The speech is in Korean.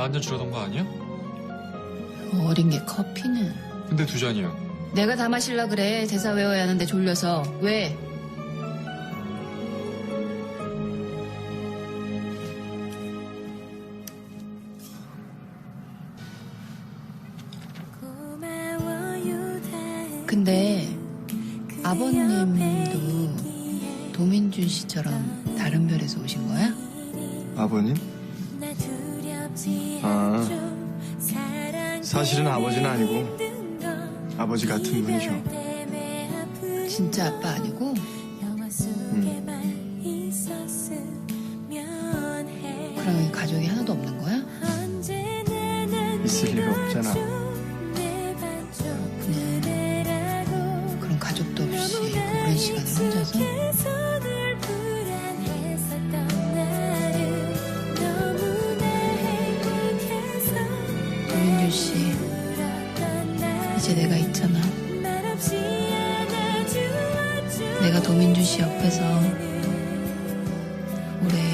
나한잔 주려던 거 아니야? 어린 게 커피는. 근데 두 잔이야. 내가 다 마실라 그래. 대사 외워야 하는데 졸려서. 왜? 근데 아버님도 도민준 씨처럼 다른 별에서 오신 거야? 아버님? 아, 사실은 아버지는 아니고 아버지 같은 분이죠. 진짜 아빠 아니고? 그럼 이 가족이 하나도 없는 거야? 있을 리가 없잖아. 그럼 가족도 없이 오랜 시간을 혼자서? 주시 이제 내가 있잖아. 내가 도민주 씨 옆에서 오래